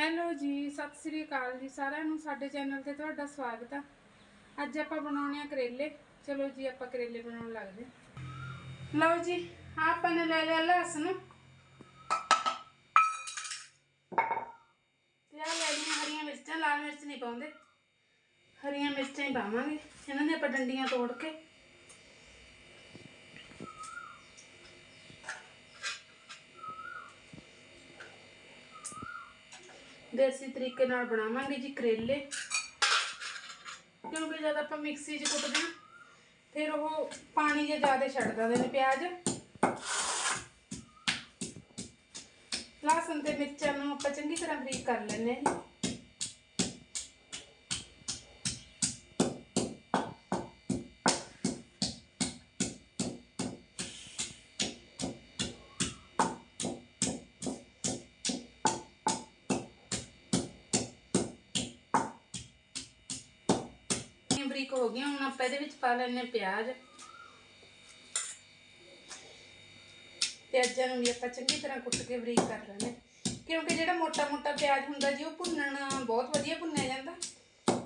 Hello ਜੀ, ਸਤਿ ਸ੍ਰੀ ਅਕਾਲ ਜੀ ਸਾਰਿਆਂ ਨੂੰ, ਸਾਡੇ ਚੈਨਲ ਤੇ ਤੁਹਾਡਾ ਸਵਾਗਤ ਆ। ਅੱਜ ਆਪਾਂ ਬਣਾਉਣੇ ਆ ਕਰੇਲੇ। ਚਲੋ ਜੀ, ਆਪਾਂ ਕਰੇਲੇ ਬਣਾਉਣ ਲੱਗਦੇ ਹਾਂ। ਲਓ ਜੀ ਆਪਾਂ ਨੇ ਲੈ ਲਿਆ ਲਸਣ। ਤੇ ਆਹ ਲੈ ਲਈਆਂ ਹਰੀਆਂ ਮਿਰਚਾਂ, ਲਾਲ ਮਿਰਚ ਨਹੀਂ ਪਾਉਂਦੇ। ਹਰੀਆਂ ਮਿਰਚਾਂ ਹੀ ਪਾਵਾਂਗੇ। ਇਹਨਾਂ ਦੇ ਆਪਾਂ ਡੰਡੀਆਂ ਤੋੜ ਕੇ ਦੇਸੀ ਤਰੀਕੇ ਨਾਲ ਬਣਾਵਾਂਗੇ ਜੀ ਕਰੇਲੇ। ਕਿਉਂਕਿ ਜਦ ਆਪਾਂ ਮਿਕਸੀ 'ਚ ਕੁੱਟਦੇ ਹਾਂ, ਫਿਰ ਉਹ ਪਾਣੀ ਜਿਹਾ ਜ਼ਿਆਦਾ ਛੱਡ ਦਿੰਦੇ ਨੇ ਪਿਆਜ਼। ਲਸਣ ਤੇ ਮਿਰਚਾਂ ਨੂੰ ਆਪਾਂ ਚੰਗੀ ਤਰ੍ਹਾਂ ਬਰੀਕ ਕਰ ਲੈਂਦੇ ਹਾਂ ਬਰੀਕ ਹੋ ਗਈਆਂ, ਹੁਣ ਆਪਾਂ ਇਹਦੇ ਵਿੱਚ ਪਾ ਲੈਣੇ ਪਿਆਜ਼। ਪਿਆਜ਼ਾਂ ਨੂੰ ਵੀ ਆਪਾਂ ਚੰਗੀ ਤਰ੍ਹਾਂ ਕੁੱਟ ਕੇ ਬਰੀਕ ਕਰ ਲੈਣੇ ਕਿਉਂਕਿ ਜਿਹੜਾ ਮੋਟਾ ਮੋਟਾ ਪਿਆਜ਼ ਹੁੰਦਾ ਜੀ, ਉਹ ਭੁੰਨਣਾ ਬਹੁਤ ਵਧੀਆ ਭੁੰਨਿਆ ਜਾਂਦਾ।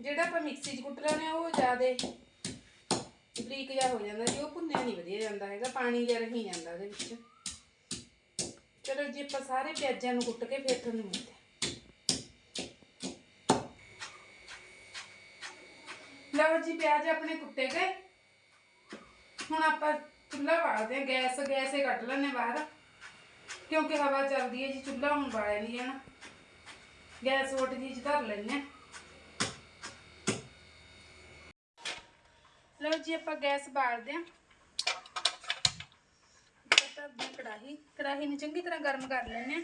ਜਿਹੜਾ ਆਪਾਂ ਮਿਕਸੀ 'ਚ ਕੁੱਟ ਲੈਣੇ ਉਹ ਜ਼ਿਆਦਾ ਬਰੀਕ ਜਿਹਾ ਹੋ ਜਾਂਦਾ ਜੀ, ਉਹ ਭੁੰਨਿਆ ਨਹੀਂ ਵਧੀਆ ਜਾਂਦਾ ਹੈਗਾ, ਪਾਣੀ ਜਿਹਾ ਰਹੀ ਜਾਂਦਾ ਉਹਦੇ ਵਿੱਚ। ਚਲੋ ਜੀ, ਆਪਾਂ ਸਾਰੇ ਪਿਆਜ਼ਾਂ ਨੂੰ ਕੁੱਟ ਕੇ ਫਿਰ ਤੁਹਾਨੂੰ ਮਿਲਦੇ ਲਓ ਜੀ ਪਿਆਜ਼ ਆਪਣੇ ਕੁੱਟੇ ਗਏ। ਹੁਣ ਆਪਾਂ ਚੁੱਲ੍ਹਾ ਬਾਲਦੇ ਹਾਂ। ਗੈਸ, ਗੈਸੇ ਕੱਢ ਲੈਣੇ ਬਾਹਰ। ਕਿਉਂਕਿ ਹਵਾ ਚੱਲਦੀ ਹੈ ਜੀ, ਚੁੱਲ੍ਹਾ ਹੁਣ ਬਾਲਿਆ ਨਹੀਂ ਜਾਣਾ। ਗੈਸ ਉੱਟ ਜੀ ਚ ਧਰ ਲੈਣੇ ਹਾਂ। ਲਓ ਜੀ ਆਪਾਂ ਗੈਸ ਬਾਲਦੇ ਹਾਂ। ਧਰਦੇ ਹਾਂ ਕੜਾਹੀ। ਕੜਾਹੀ ਨੂੰ ਚੰਗੀ ਤਰ੍ਹਾਂ ਗਰਮ ਕਰ ਲੈਣੇ ਹਾਂ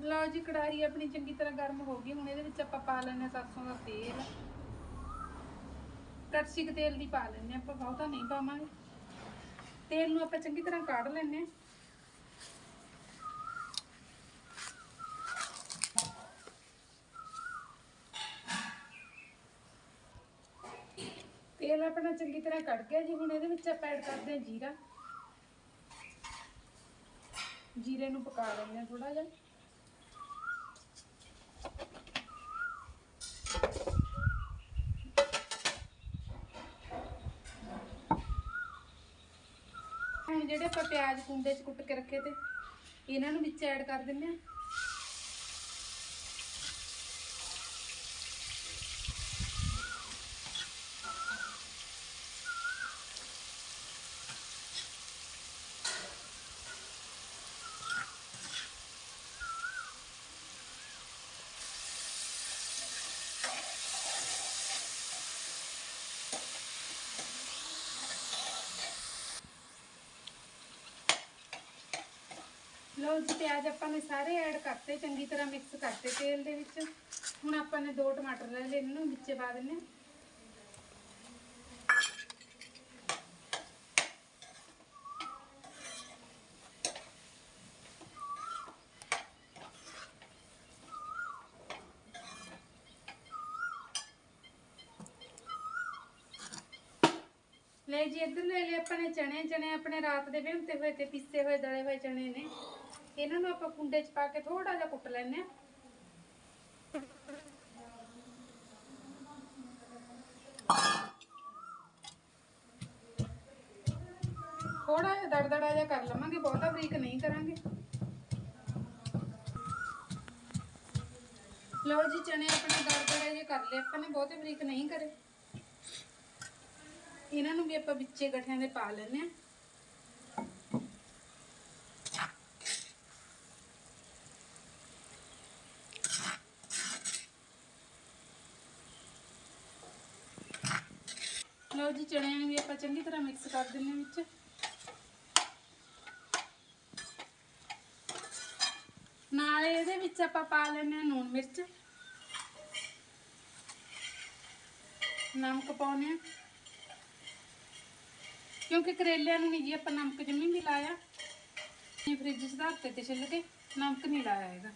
ਲਓ ਜੀ ਕੜਾਹੀ ਆਪਣੀ ਚੰਗੀ ਤਰ੍ਹਾਂ ਗਰਮ ਹੋ ਗਈ, ਹੁਣ ਇਹਦੇ ਵਿੱਚ ਆਪਾਂ ਪਾ ਲੈਣੇ ਸਰਸੋਂ ਦਾ ਤੇਲ। ਕੜਛੀ ਤੇਲ ਦੀ ਪਾ ਲੈਣੇ ਆਪਾਂ ਬਹੁਤਾ ਨਹੀਂ ਪਾਵਾਂਗੇ। ਤੇਲ ਨੂੰ ਆਪਾਂ ਚੰਗੀ ਤਰ੍ਹਾਂ ਕੱਢ ਲੈਣੇ ਤੇਲ ਆਪਣਾ ਚੰਗੀ ਤਰ੍ਹਾਂ ਕੱਢ ਗਿਆ ਜੀ, ਹੁਣ ਇਹਦੇ ਵਿੱਚ ਆਪਾਂ ਐਡ ਕਰਦੇ ਹਾਂ ਜੀਰਾ। ਜੀਰੇ ਨੂੰ ਪਕਾ ਲੈਂਦੇ ਹਾਂ ਥੋੜਾ ਜਿਹਾ ਹੁਣ ਜਿਹੜੇ ਆਪਾਂ ਪਿਆਜ਼ ਕੁੰਡੇ 'ਚ ਕੁੱਟ ਕੇ ਰੱਖੇ ਤੇ ਇਹਨਾਂ ਨੂੰ ਵਿੱਚ ਐਡ ਕਰ ਦਿੰਦੇ ਆ। ਲਓ ਜੀ, ਪਿਆਜ਼ ਆਪਾਂ ਨੇ ਸਾਰੇ ਐਡ ਕਰਤੇ, ਚੰਗੀ ਤਰ੍ਹਾਂ ਮਿਕਸ ਕਰਤੇ ਤੇਲ ਦੇ ਵਿੱਚ। ਹੁਣ ਆਪਾਂ ਨੇ ਦੋ ਟਮਾਟਰ ਲੈ ਲਏ ਇਹਨਾਂ ਨੂੰ ਵਿੱਚੇ ਪਾ ਦਿੰਨੇ ਲੈ ਜੀ, ਇੱਧਰ ਲੈ ਲਏ ਆਪਾਂ ਨੇ ਚਣੇ ਚਣੇ ਆਪਣੇ ਰਾਤ ਦੇ ਵਿਹੰਤੇ ਹੋਏ ਤੇ ਪੀਸੇ ਹੋਏ, ਦਲੇ ਹੋਏ ਚਣੇ ਨੇ। ਇਹਨਾਂ ਨੂੰ ਆਪਾਂ ਕੁੰਡੇ 'ਚ ਪਾ ਕੇ ਥੋੜਾ ਜਿਹਾ ਕੁੱਟ ਲੈਂਦੇ ਆ ਥੋੜਾ ਜਿਹਾ ਦੜਦੜਾ ਜਿਹਾ ਕਰ ਲਵਾਂਗੇ, ਬਹੁਤਾ ਬਰੀਕ ਨਹੀਂ ਕਰਾਂਗੇ। ਲਓ ਜੀ ਚਣੇ ਆਪਣੇ ਦੜਦੜੇ ਜਿਹਾ ਕਰ ਲਏ, ਆਪਾਂ ਨੇ ਬਹੁਤੇ ਬਰੀਕ ਨਹੀਂ ਕਰੇ। ਇਹਨਾਂ ਨੂੰ ਵੀ ਆਪਾਂ ਵਿੱਚੇ ਗਠਿਆਂ ਦੇ ਪਾ ਲੈਣੇ ਆ ਲਓ ਜੀ ਚਣਿਆਂ ਨੂੰ ਵੀ ਆਪਾਂ ਚੰਗੀ ਤਰ੍ਹਾਂ ਮਿਕਸ ਕਰ ਦਿੰਨੇ ਵਿੱਚ। ਨਾਲੇ ਇਹਦੇ ਵਿੱਚ ਆਪਾਂ ਪਾ ਲੈਣੇ ਆ ਨੂਣ ਮਿਰਚ। ਨਮਕ ਪਾਉਣੇ ਆ ਕਿਉਂਕਿ ਕਰੇਲਿਆਂ ਨੂੰ ਨਹੀਂ ਜੀ ਆਪਾਂ ਨਮਕ ਜਮੀ ਵੀ ਲਾਇਆ, ਇਹ ਫ੍ਰਿਜ 'ਚ ਧਰਤੇ ਤੇ ਛਿੱਲ ਕੇ, ਨਮਕ ਨਹੀਂ ਲਾਇਆ ਹੈਗਾ।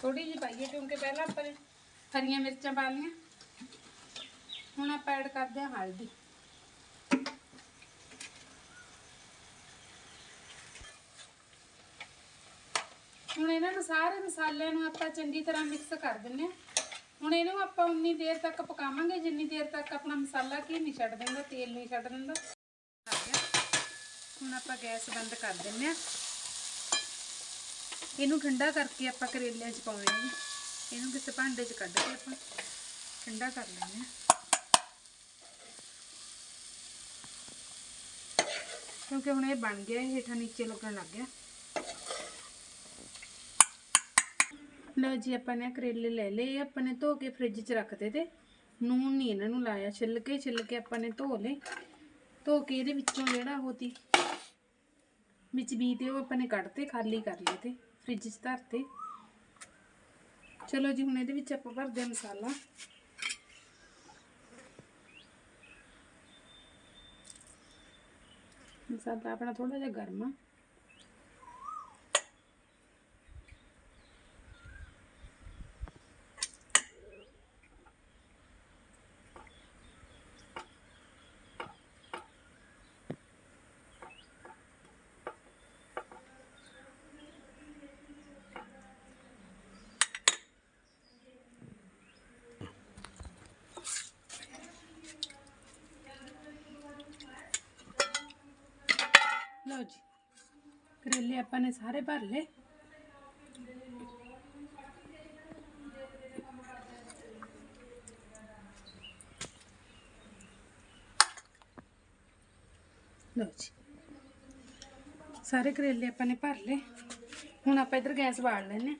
ਥੋੜੀ ਜਿਹੀ ਪਾਈਏ, ਕਿਉਂਕਿ ਪਹਿਲਾਂ ਆਪਾਂ ਨੇ ਹਰੀਆਂ ਮਿਰਚਾਂ ਪਾ ਲਈਆਂ। ਹੁਣ ਆਪਾਂ ਐਡ ਕਰਦੇ ਹਾਂ ਹਲਦੀ। ਹੁਣ ਇਹਨਾਂ ਨੂੰ ਸਾਰੇ ਮਸਾਲਿਆਂ ਨੂੰ ਆਪਾਂ ਚੰਗੀ ਤਰ੍ਹਾਂ ਮਿਕਸ ਕਰ ਦਿੰਨੇ ਆ ਹੁਣ ਇਹਨੂੰ ਆਪਾਂ ਉਨੀ ਦੇਰ ਤੱਕ ਪਕਾਵਾਂਗੇ, ਜਿੰਨੀ ਦੇਰ ਤੱਕ ਆਪਣਾ ਮਸਾਲਾ ਕੀ ਨਹੀਂ ਛੱਡ ਦਿੰਦਾ, ਤੇਲ ਨਹੀਂ ਛੱਡ ਦਿੰਦਾ। ਹੁਣ ਆਪਾਂ ਗੈਸ ਬੰਦ ਕਰ ਦਿੰਨੇ ਆ ਇਹਨੂੰ ਠੰਡਾ ਕਰਕੇ ਆਪਾਂ ਕਰੇਲਿਆਂ 'ਚ ਪਾਉਣੇ ਨੇ। ਇਹਨੂੰ ਕਿਸੇ ਭਾਂਡੇ 'ਚ ਕੱਢ ਕੇ ਆਪਾਂ ਠੰਡਾ ਕਰ ਲੈਂਦੇ ਆ ਕਿਉਂਕਿ ਹੁਣ ਇਹ ਬਣ ਗਿਆ, ਇਹ ਹੇਠਾਂ ਨੀਚੇ ਲੱਗਣ ਲੱਗ ਗਿਆ। ਲਓ ਜੀ, ਆਪਾਂ ਨੇ ਕਰੇਲੇ ਲੈ ਲਏ, ਆਪਾਂ ਨੇ ਧੋ ਕੇ ਫ੍ਰਿਜ 'ਚ ਰੱਖਦੇ ਤੇ ਨੂਨ ਨਹੀਂ ਇਹਨਾਂ ਨੂੰ ਲਾਇਆ, ਛਿੱਲ ਕੇ ਛਿੱਲ ਕੇ ਆਪਾਂ ਨੇ ਧੋ ਲਏ। ਧੋ ਕੇ ਇਹਦੇ ਵਿੱਚੋਂ ਜਿਹੜਾ ਉਹ ਤੀ, ਵਿੱਚ ਬੀ ਤੇ ਉਹ ਆਪਾਂ ਨੇ ਕੱਢਤੇ, ਖਾਲੀ ਕਰ ਲਏ ਤੇ, ਫ੍ਰਿਜ 'ਚ ਧਰਤੇ। ਚਲੋ ਜੀ, ਹੁਣ ਇਹਦੇ ਵਿੱਚ ਆਪਾਂ ਭਰਦੇ ਹਾਂ ਮਸਾਲਾ। ਮਸਾਲਾ ਆਪਣਾ ਥੋੜਾ ਜਿਹਾ ਗਰਮ ਆ। ਲਓ ਜੀ ਕਰੇਲੇ ਆਪਾਂ ਨੇ ਸਾਰੇ ਭਰ ਲਏ ਲਓ ਜੀ ਸਾਰੇ ਕਰੇਲੇ ਆਪਾਂ ਨੇ ਭਰ ਲਏ ਹੁਣ ਆਪਾਂ ਇਧਰ ਗੈਸ ਬਾਲ ਲੈਨੇ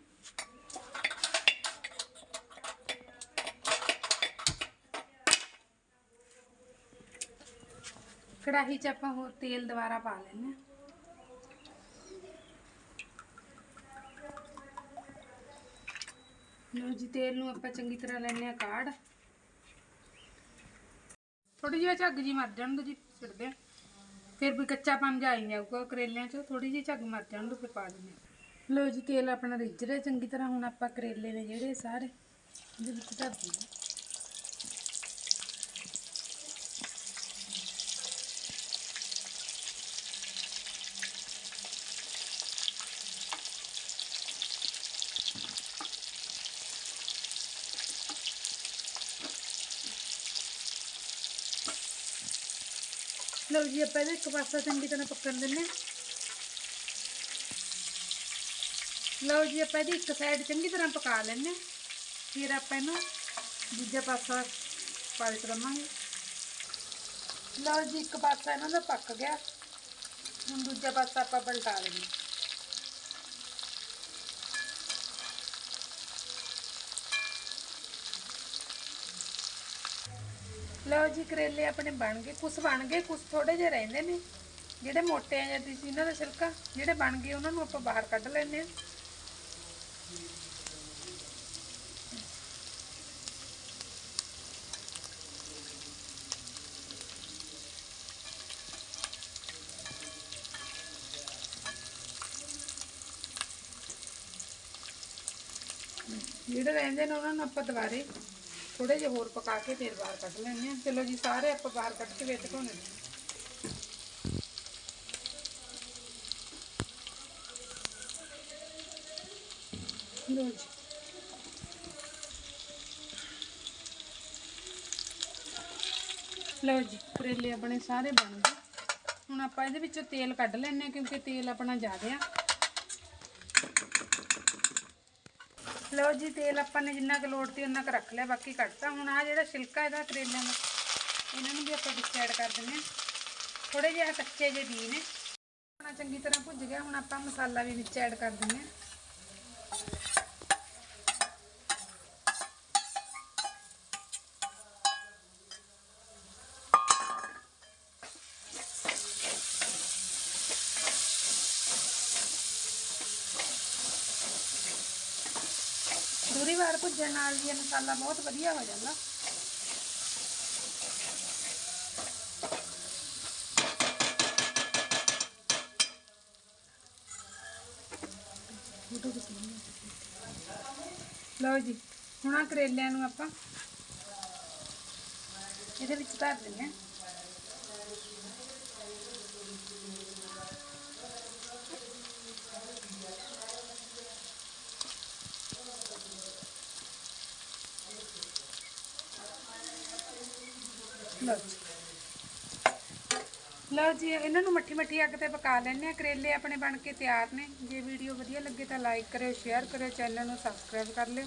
ਕੜਾਹੀ 'ਚ ਆਪਾਂ ਹੋਰ ਤੇਲ ਦੁਬਾਰਾ ਪਾ ਲੈਨੇ ਲਓ ਜੀ, ਤੇਲ ਨੂੰ ਆਪਾਂ ਚੰਗੀ ਤਰ੍ਹਾਂ ਲੈਨੇ ਆ ਕਾੜ। ਥੋੜੀ ਜਿਹੀ ਝੱਗ ਜੀ ਮਰ ਜਾਣ ਦੋ ਜੀ, ਛਿੜਦੇ ਆ ਫਿਰ ਵੀ ਕੱਚਾ ਪਨ ਜਾ ਜਾਊਗਾ ਕਰੇਲਿਆਂ 'ਚ ਥੋੜੀ ਜਿਹੀ ਝੱਗ ਮਰ ਜਾਣ ਦੋ ਫਿਰ ਪਾ ਦਿੰਦੇ ਆ ਲਓ ਜੀ, ਤੇਲ ਆਪਣਾ ਰਿੱਝ ਰਿਹਾ ਚੰਗੀ ਤਰ੍ਹਾਂ, ਹੁਣ ਆਪਾਂ ਕਰੇਲੇ ਨੇ ਜਿਹੜੇ ਸਾਰੇ ਇਹਦੇ ਵਿੱਚ ਧਰ ਦਿੰਦੇ ਲਓ ਜੀ, ਆਪਾਂ ਇਹਦਾ ਇੱਕ ਪਾਸਾ ਚੰਗੀ ਤਰ੍ਹਾਂ ਪੱਕਣ ਦਿੰਨੇ ਲਓ ਜੀ, ਆਪਾਂ ਇਹਦੀ ਇੱਕ ਸਾਈਡ ਚੰਗੀ ਤਰ੍ਹਾਂ ਪਕਾ ਲੈਣੇ ਫਿਰ ਆਪਾਂ ਇਹਨੂੰ ਦੂਜਾ ਪਾਸਾ ਪਲਟ ਦਵਾਂਗੇ ਲਓ ਜੀ, ਇੱਕ ਪਾਸਾ ਇਹਨਾਂ ਦਾ ਪੱਕ ਗਿਆ। ਹੁਣ ਦੂਜਾ ਪਾਸਾ ਆਪਾਂ ਪਲਟਾ ਲੈਂਦੇ ਲਓ ਜੀ ਕਰੇਲੇ ਆਪਣੇ ਬਣ ਗਏ ਕੁਝ ਬਣ ਗਏ ਕੁਝ ਥੋੜੇ ਜਿਹੇ ਰਹਿੰਦੇ ਨੇ। ਜਿਹੜੇ ਮੋਟੇ ਆ ਜਾਂਦੇ ਸੀ ਇਹਨਾਂ ਦਾ ਛਿਲਕਾ, ਜਿਹੜੇ ਬਣ ਗਏ ਉਹਨਾਂ ਨੂੰ ਆਪਾਂ ਬਾਹਰ ਕੱਢ ਲੈਂਦੇ ਆ ਜਿਹੜੇ ਰਹਿੰਦੇ ਨੇ ਉਹਨਾਂ ਨੂੰ ਆਪਾਂ ਦੁਬਾਰੇ ਥੋੜੇ ਜਿਹਾ ਹੋਰ ਪਕਾ ਕੇ ਫਿਰ ਬਾਹਰ ਕੱਢ ਲੈਂਦੇ ਆ ਚਲੋ ਜੀ, ਸਾਰੇ ਆਪਾਂ ਬਾਹਰ ਕੱਢ ਕੇ ਵਿੱਚ ਧੋਣੇ ਨੇ। ਲਓ ਜੀ। ਲਓ ਜੀ, ਕਰੇਲੇ ਆਪਣੇ ਸਾਰੇ ਬਣ ਗਏ। ਹੁਣ ਆਪਾਂ ਇਹਦੇ ਵਿੱਚੋਂ ਤੇਲ ਕੱਢ ਲੈਂਦੇ ਹਾਂ ਕਿਉਂਕਿ ਤੇਲ ਆਪਣਾ ਜ਼ਿਆਦਾ ਆ। ਲਓ ਜੀ, ਤੇਲ ਆਪਾਂ ਨੇ ਜਿੰਨਾ ਕੁ ਲੋੜ ਤੀ ਉਹਨਾਂ ਕੁ ਰੱਖ ਲਿਆ, ਬਾਕੀ ਕੱਢਤਾ। ਹੁਣ ਆ ਜਿਹੜਾ ਛਿਲਕਾ ਇਹਦਾ ਕਰੇਲਿਆਂ ਦਾ, ਇਹਨਾਂ ਨੂੰ ਵੀ ਆਪਾਂ ਵਿੱਚ ਐਡ ਕਰ ਦਿੰਦੇ ਹਾਂ। ਥੋੜੇ ਜਿਹਾ ਕੱਚੇ ਜਿਹੇ ਬੀ ਨੇ। ਆਪਣਾ ਚੰਗੀ ਤਰ੍ਹਾਂ ਭੁੱਜ ਗਿਆ, ਹੁਣ ਆਪਾਂ ਮਸਾਲਾ ਵੀ ਵਿੱਚ ਐਡ ਕਰ ਦਿੰਦੇ ਹਾਂ। ਦੂਰੀ ਵਾਰ ਭੁੱਜਣ ਨਾਲ ਵੀ ਮਸਾਲਾ ਬਹੁਤ ਵਧੀਆ ਹੋ ਜਾਂਦਾ। ਲਓ ਜੀ, ਹੁਣ ਆ ਕਰੇਲਿਆਂ ਨੂੰ ਆਪਾਂ ਇਹਦੇ ਵਿੱਚ ਧਰ ਦਿੰਦੇ ਆ ਲਓ ਜੀ। ਲਓ ਜੀ, ਇਹਨਾਂ ਨੂੰ ਮੱਠੀ ਮੱਠੀ ਅੱਗ ਤੇ ਪਕਾ ਲੈਣੇ ਆ ਕਰੇਲੇ ਆਪਣੇ ਬਣ ਕੇ ਤਿਆਰ ਨੇ। ਜੇ ਵੀਡੀਓ ਵਧੀਆ ਲੱਗੇ ਤਾਂ ਲਾਈਕ ਕਰਿਓ ਸ਼ੇਅਰ ਕਰਿਓ ਚੈਨਲ ਨੂੰ ਸਬਸਕ੍ਰਾਈਬ ਕਰ ਲਿਓ।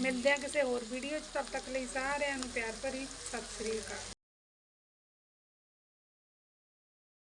ਮਿਲਦੇ ਆ ਕਿਸੇ ਹੋਰ ਵੀਡੀਓ 'ਚ। ਤਦ ਤੱਕ ਲਈ ਸਾਰਿਆਂ ਨੂੰ ਪਿਆਰ ਭਰੀ। ਸਤਿ ਸ੍ਰੀ ਅਕਾਲ।